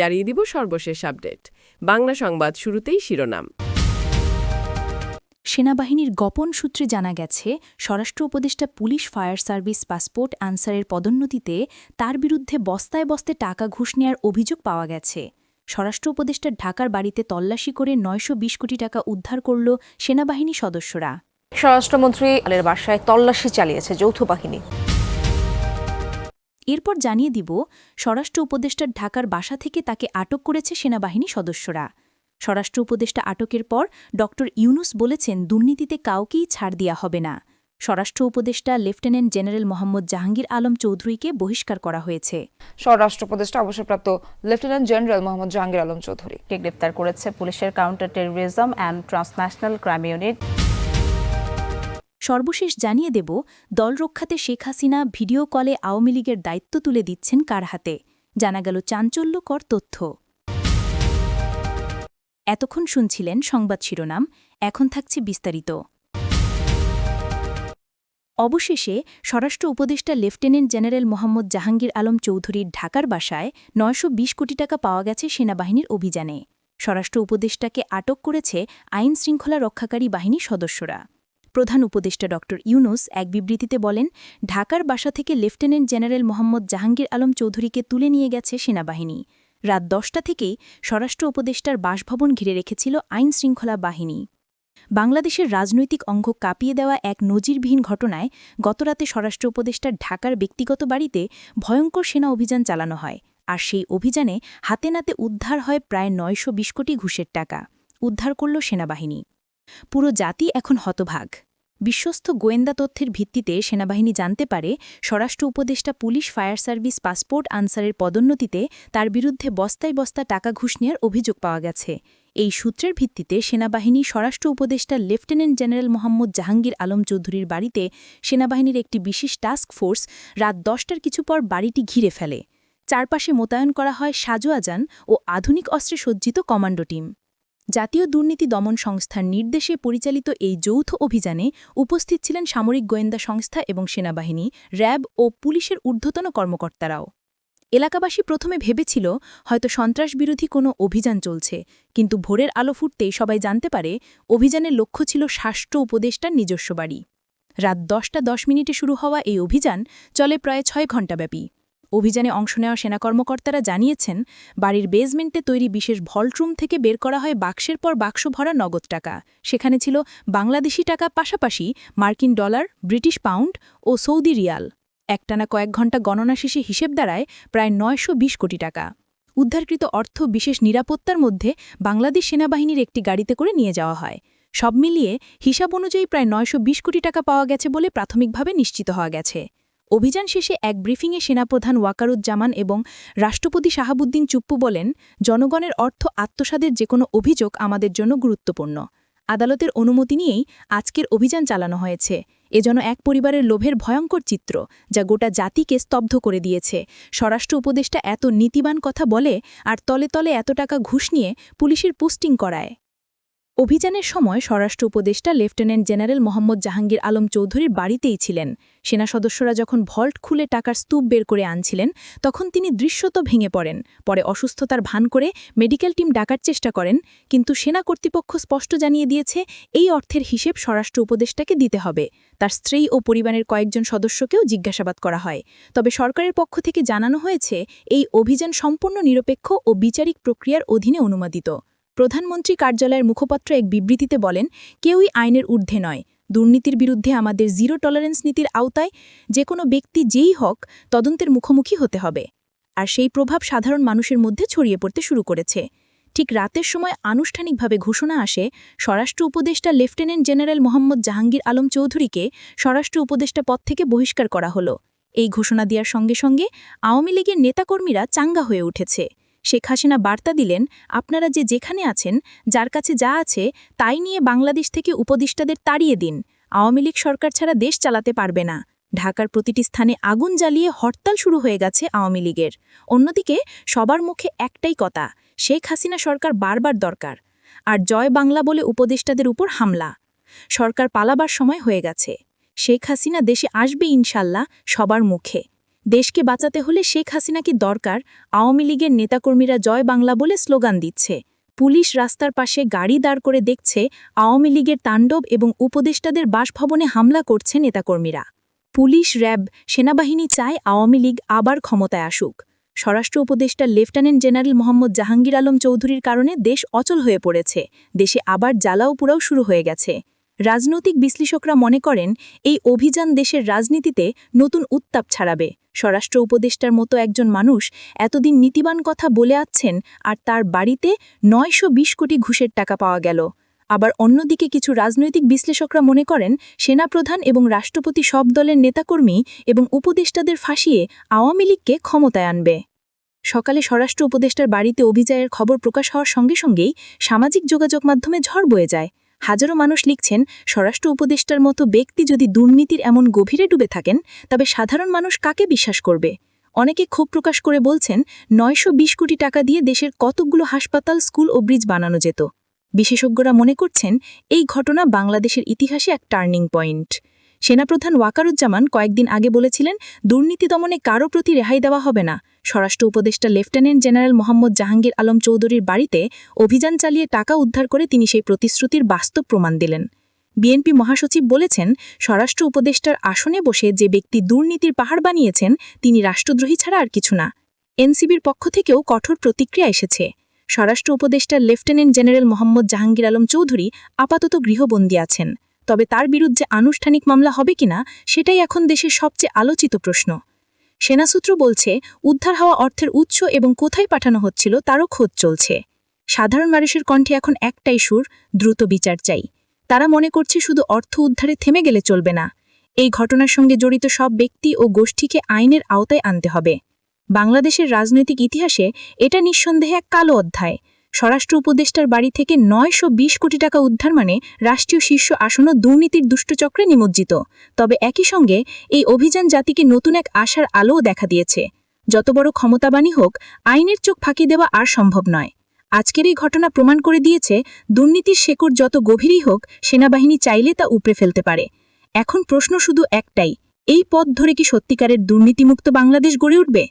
জানিয়ে দিব সর্বশেষ আপডেট। বাংলা সংবাদ শুরুতেই শিরোনাম। সেনাবাহিনীর গোপন সূত্রে জানা গেছে স্বরাষ্ট্র উপদেষ্টা পুলিশ ফায়ার সার্ভিস পাসপোর্ট আনসারের পদোন্নতিতে তার বিরুদ্ধে বস্তায় বস্তে টাকা ঘুষ নেয়ার অভিযোগ পাওয়া গেছে। স্বরাষ্ট্র উপদেষ্টার ঢাকার বাড়িতে তল্লাশি করে নয়শো বিশ কোটি টাকা উদ্ধার করল সেনাবাহিনী সদস্যরা। স্বরাষ্ট্রমন্ত্রী আলের বাসায় তল্লাশি চালিয়েছে যৌথ বাহিনী। এরপর জানিয়ে দিব, স্বরাষ্ট্র উপদেষ্টার ঢাকার বাসা থেকে তাকে আটক করেছে সেনাবাহিনী সদস্যরা। স্বরাষ্ট্র উপদেষ্টা আটকের পর ড ইউনুস বলেছেন, দুর্নীতিতে কাউকেই ছাড় দেওয়া হবে না। স্বরাষ্ট্র উপদেষ্টা লেফটেন্যান্ট জেনারেল মোহাম্মদ জাহাঙ্গীর আলম চৌধুরীকে বহিষ্কার করা হয়েছে। স্বরাষ্ট্র উপদেষ্টা অবসরপ্রাপ্ত লেফটেন্যান্ট জেনারেল মোহাম্মদ জাহাঙ্গীর আলম চৌধুরী কে গ্রেপ্তার করেছে পুলিশের counter terrorism and transnational crime unit. সর্বশেষ জানিয়ে দেব দল রক্ষাতে শেখ হাসিনা ভিডিও কলে আওয়ামী লীগের দায়িত্ব তুলে দিচ্ছেন কার হাতে? জানা গেল চাঞ্চল্যকর তথ্য। এতক্ষণ শুনছিলেন সংবাদ শিরোনাম, এখন থাকছে বিস্তারিত। অবশেষে স্বরাষ্ট্র উপদেষ্টা লেফটেন্যান্ট জেনারেল মোহাম্মদ জাহাঙ্গীর আলম চৌধুরীর ঢাকার বাসায় নয়শো বিশ কোটি টাকা পাওয়া গেছে সেনাবাহিনীর অভিযানে। স্বরাষ্ট্র উপদেষ্টাকে আটক করেছে আইন শৃঙ্খলা রক্ষাকারী বাহিনীর সদস্যরা। প্রধান উপদেষ্টা ড ইউনুস এক বিবৃতিতে বলেন, ঢাকার বাসা থেকে লেফটেন্যান্ট জেনারেল মোহাম্মদ জাহাঙ্গীর আলম চৌধুরীকে তুলে নিয়ে গেছে সেনাবাহিনী। রাত দশটা থেকেই স্বরাষ্ট্র উপদেষ্টার বাসভবন ঘিরে রেখেছিল আইন শৃঙ্খলা বাহিনী। বাংলাদেশের রাজনৈতিক অঙ্গ কাঁপিয়ে দেওয়া এক নজিরবিহীন ঘটনায় গতরাতে স্বরাষ্ট্র উপদেষ্টার ঢাকার ব্যক্তিগত বাড়িতে ভয়ঙ্কর সেনা অভিযান চালানো হয়, আর সেই অভিযানে হাতে নাতে উদ্ধার হয় প্রায় নয়শো বিশ কোটি ঘুষের টাকা। উদ্ধার করল সেনাবাহিনী। পুরো জাতি এখন হতভাগ। বিশ্বস্ত গোয়েন্দা তথ্যের ভিত্তিতে সেনাবাহিনী জানতে পারে, স্বরাষ্ট্র উপদেষ্টা পুলিশ, ফায়ার সার্ভিস, পাসপোর্ট আনসারের পদোন্নতিতে তার বিরুদ্ধে বস্তায় বস্তা টাকা ঘুষ নেওয়ার অভিযোগ পাওয়া গেছে। এই সূত্রের ভিত্তিতে সেনাবাহিনী স্বরাষ্ট্র উপদেষ্টা লেফটেন্যান্ট জেনারেল মোহাম্মদ জাহাঙ্গীর আলম চৌধুরীর বাড়িতে সেনাবাহিনীর একটি বিশেষ টাস্ক ফোর্স রাত দশটার কিছু পর বাড়িটি ঘিরে ফেলে। চারপাশে মোতায়েন করা হয় সাজোয়াজান ও আধুনিক অস্ত্রে সজ্জিত কমান্ডো টিম। জাতীয় দুর্নীতি দমন সংস্থার নির্দেশে পরিচালিত এই যৌথ অভিযানে উপস্থিত ছিলেন সামরিক গোয়েন্দা সংস্থা এবং সেনাবাহিনী, র্যাব ও পুলিশের ঊর্ধ্বতন কর্মকর্তারাও। এলাকাবাসী প্রথমে ভেবেছিল, হয়তো সন্ত্রাসবিরোধী কোনো অভিযান চলছে, কিন্তু ভোরের আলো ফুটতেই সবাই জানতে পারে, অভিযানের লক্ষ্য ছিল শাস্ত্র উপদেষ্টার নিজস্ব বাড়ি। রাত দশটা দশ মিনিটে শুরু হওয়া এই অভিযান চলে প্রায় ছয় ঘণ্টাব্যাপী। অভিযানে অংশ নেওয়া সেনা কর্মকর্তারা জানিয়েছেন, বাড়ির বেজমেন্টে তৈরি বিশেষ ভল্টরুম থেকে বের করা হয় বাক্সের পর বাক্স ভরা নগদ টাকা। সেখানে ছিল বাংলাদেশি টাকা পাশাপাশি মার্কিন ডলার, ব্রিটিশ পাউন্ড ও সৌদি রিয়াল। একটানা কয়েক ঘণ্টা গণনা শেষে হিসেব দাঁড়ায় প্রায় নয়শো বিশ কোটি টাকা। উদ্ধারকৃত অর্থ বিশেষ নিরাপত্তার মধ্যে বাংলাদেশ সেনাবাহিনীর একটি গাড়িতে করে নিয়ে যাওয়া হয়। সব মিলিয়ে হিসাব অনুযায়ী প্রায় নয়শো বিশ কোটি টাকা পাওয়া গেছে বলে প্রাথমিকভাবে নিশ্চিত হওয়া গেছে। অভিযান শেষে এক ব্রিফিংয়ে সেনাপ্রধান ওয়াকারুজ্জামান এবং রাষ্ট্রপতি শাহাবুদ্দিন চুপ্পু বলেন, জনগণের অর্থ আত্মসাদের যে কোনো অভিযোগ আমাদের জন্য গুরুত্বপূর্ণ। আদালতের অনুমতি নিয়েই আজকের অভিযান চালানো হয়েছে। এ যেন এক পরিবারের লোভের ভয়ঙ্কর চিত্র, যা গোটা জাতিকে স্তব্ধ করে দিয়েছে। স্বরাষ্ট্র উপদেষ্টা এত নীতিবান কথা বলে, আর তলে তলে এত টাকা ঘুষ নিয়ে পুলিশের পোস্টিং করায়। অভিযানের সময় স্বরাষ্ট্র উপদেষ্টা লেফটেন্যান্ট জেনারেল মোহাম্মদ জাহাঙ্গীর আলম চৌধুরীর বাড়িতেই ছিলেন। সেনা সদস্যরা যখন ভল্ট খুলে টাকার স্তূপ বের করে আনছিলেন, তখন তিনি দৃশ্যত ভেঙে পড়েন। পরে অসুস্থতার ভান করে মেডিকেল টিম ডাকার চেষ্টা করেন, কিন্তু সেনা কর্তৃপক্ষ স্পষ্ট জানিয়ে দিয়েছে, এই অর্থের হিসেব স্বরাষ্ট্র উপদেষ্টাকে দিতে হবে। তার স্ত্রী ও পরিবারের কয়েকজন সদস্যকেও জিজ্ঞাসাবাদ করা হয়। তবে সরকারের পক্ষ থেকে জানানো হয়েছে, এই অভিযান সম্পূর্ণ নিরপেক্ষ ও বিচারিক প্রক্রিয়ার অধীনে অনুমোদিত। প্রধানমন্ত্রী কার্যালয়ের মুখপাত্র এক বিবৃতিতে বলেন, কেউই আইনের ঊর্ধ্বে নয়। দুর্নীতির বিরুদ্ধে আমাদের জিরো টলারেন্স নীতির আওতায় যে কোনো ব্যক্তি যেই হক তদন্তের মুখোমুখি হতে হবে। আর সেই প্রভাব সাধারণ মানুষের মধ্যে ছড়িয়ে পড়তে শুরু করেছে। ঠিক রাতের সময় আনুষ্ঠানিকভাবে ঘোষণা আসে, স্বরাষ্ট্র উপদেষ্টা লেফটেন্যান্ট জেনারেল মোহাম্মদ জাহাঙ্গীর আলম চৌধুরীকে স্বরাষ্ট্র উপদেষ্টা পদ থেকে বহিষ্কার করা হলো। এই ঘোষণা দেওয়ার সঙ্গে সঙ্গে আওয়ামী লীগের নেতাকর্মীরা চাঙ্গা হয়ে উঠেছে। শেখ হাসিনা বার্তা দিলেন, আপনারা যে যেখানে আছেন, যার কাছে যা আছে, তাই নিয়ে বাংলাদেশ থেকে উপদেষ্টাদের তাড়িয়ে দিন। আওয়ামী লীগ সরকার ছাড়া দেশ চালাতে পারবে না। ঢাকার প্রতিটি স্থানে আগুন জ্বালিয়ে হরতাল শুরু হয়ে গেছে আওয়ামী লীগের। অন্যদিকে, সবার মুখে একটাই কথা, শেখ হাসিনা সরকার বারবার দরকার। আর জয় বাংলা বলে উপদেষ্টাদের উপর হামলা। সরকার পালাবার সময় হয়ে গেছে। শেখ হাসিনা দেশে আসবে ইনশাল্লাহ সবার মুখে। দেশকে বাঁচাতে হলে শেখ হাসিনাকে দরকার? আওয়ামী লীগের নেতাকর্মীরা জয় বাংলা বলে স্লোগান দিচ্ছে। পুলিশ রাস্তার পাশে গাড়ি দাঁড় করে দেখছে আওয়ামী লীগের তাণ্ডব এবং উপদেষ্টাদের বাসভবনে হামলা করছে নেতাকর্মীরা। পুলিশ র্যাব সেনাবাহিনী চায় আওয়ামী লীগ আবার ক্ষমতায় আসুক। স্বরাষ্ট্র উপদেষ্টা লেফটেন্যান্ট জেনারেল মোহাম্মদ জাহাঙ্গীর আলম চৌধুরীর কারণে দেশ অচল হয়ে পড়েছে। দেশে আবার জ্বালাও পুরাও শুরু হয়ে গেছে। রাজনৈতিক বিশ্লেষকরা মনে করেন, এই অভিযান দেশের রাজনীতিতে নতুন উত্তাপ ছাড়াবে। স্বরাষ্ট্র উপদেষ্টার মতো একজন মানুষ এতদিন নীতিবান কথা বলে আছেন আর তার বাড়িতে নয়শো বিশ কোটি ঘুষের টাকা পাওয়া গেল। আবার অন্যদিকে কিছু রাজনৈতিক বিশ্লেষকরা মনে করেন, সেনাপ্রধান এবং রাষ্ট্রপতি সব দলের নেতাকর্মী এবং উপদেষ্টাদের ফাঁসিয়ে আওয়ামী লীগকে ক্ষমতায় আনবে। সকালে স্বরাষ্ট্র উপদেষ্টার বাড়িতে অভিযায়ের খবর প্রকাশ হওয়ার সঙ্গে সঙ্গেই সামাজিক যোগাযোগ মাধ্যমে ঝড় বয়ে যায়। হাজারো মানুষ লিখছেন, স্বরাষ্ট্র উপদেষ্টার মতো ব্যক্তি যদি দুর্নীতির এমন গভীরে ডুবে থাকেন, তবে সাধারণ মানুষ কাকে বিশ্বাস করবে? অনেকে ক্ষোভ প্রকাশ করে বলছেন, নয়শ বিশ কোটি টাকা দিয়ে দেশের কতকগুলো হাসপাতাল, স্কুল ও ব্রিজ বানানো যেত। বিশেষজ্ঞরা মনে করছেন, এই ঘটনা বাংলাদেশের ইতিহাসে এক টার্নিং পয়েন্ট। সেনাপ্রধান ওয়াকারুজ্জামান কয়েকদিন আগে বলেছিলেন, দুর্নীতি দমনে কারও প্রতি রেহাই দেওয়া হবে না। স্বরাষ্ট্র উপদেষ্টা লেফটেন্যান্ট জেনারেল মোহাম্মদ জাহাঙ্গীর আলম চৌধুরীর বাড়িতে অভিযান চালিয়ে টাকা উদ্ধার করে তিনি সেই প্রতিশ্রুতির বাস্তব প্রমাণ দিলেন। বিএনপি মহাসচিব বলেছেন, স্বরাষ্ট্র উপদেষ্টার আসনে বসে যে ব্যক্তি দুর্নীতির পাহাড় বানিয়েছেন, তিনি রাষ্ট্রদ্রোহী ছাড়া আর কিছু না। এনসিবির পক্ষ থেকেও কঠোর প্রতিক্রিয়া এসেছে। স্বরাষ্ট্র উপদেষ্টা লেফটেন্যান্ট জেনারেল মোহাম্মদ জাহাঙ্গীর আলম চৌধুরী আপাতত গৃহবন্দী আছেন। তবে তার বিরুদ্ধে আনুষ্ঠানিক মামলা হবে কিনা, সেটাই এখন দেশের সবচেয়ে আলোচিত প্রশ্ন। সেনাসূত্র বলছে, উদ্ধার হওয়া অর্থের উৎস এবং কোথায় পাঠানো হচ্ছিল তারও খোঁজ চলছে। সাধারণ মানুষের কণ্ঠে এখন একটাই সুর, দ্রুত বিচার চাই। তারা মনে করছে শুধু অর্থ উদ্ধারে থেমে গেলে চলবে না। এই ঘটনার সঙ্গে জড়িত সব ব্যক্তি ও গোষ্ঠীকে আইনের আওতায় আনতে হবে। বাংলাদেশের রাজনৈতিক ইতিহাসে এটা নিঃসন্দেহে এক কালো অধ্যায়। স্বরাষ্ট্র উপদেষ্টার বাড়ি থেকে নয়শো বিশ কোটি টাকা উদ্ধার মানে রাষ্ট্রীয় শীর্ষ আসনও দুর্নীতির দুষ্টচক্রে নিমজ্জিত। তবে একই সঙ্গে এই অভিযান জাতিকে নতুন এক আশার আলোও দেখা দিয়েছে। যত বড় ক্ষমতাবানই হোক, আইনের চোখ ফাঁকি দেওয়া আর সম্ভব নয়। আজকের এই ঘটনা প্রমাণ করে দিয়েছে, দুর্নীতির শেকড় যত গভীরই হোক, সেনাবাহিনী চাইলে তা উপড়ে ফেলতে পারে। এখন প্রশ্ন শুধু একটাই, এই পথ ধরে কি সত্যিকারের দুর্নীতিমুক্ত বাংলাদেশ গড়ে উঠবে?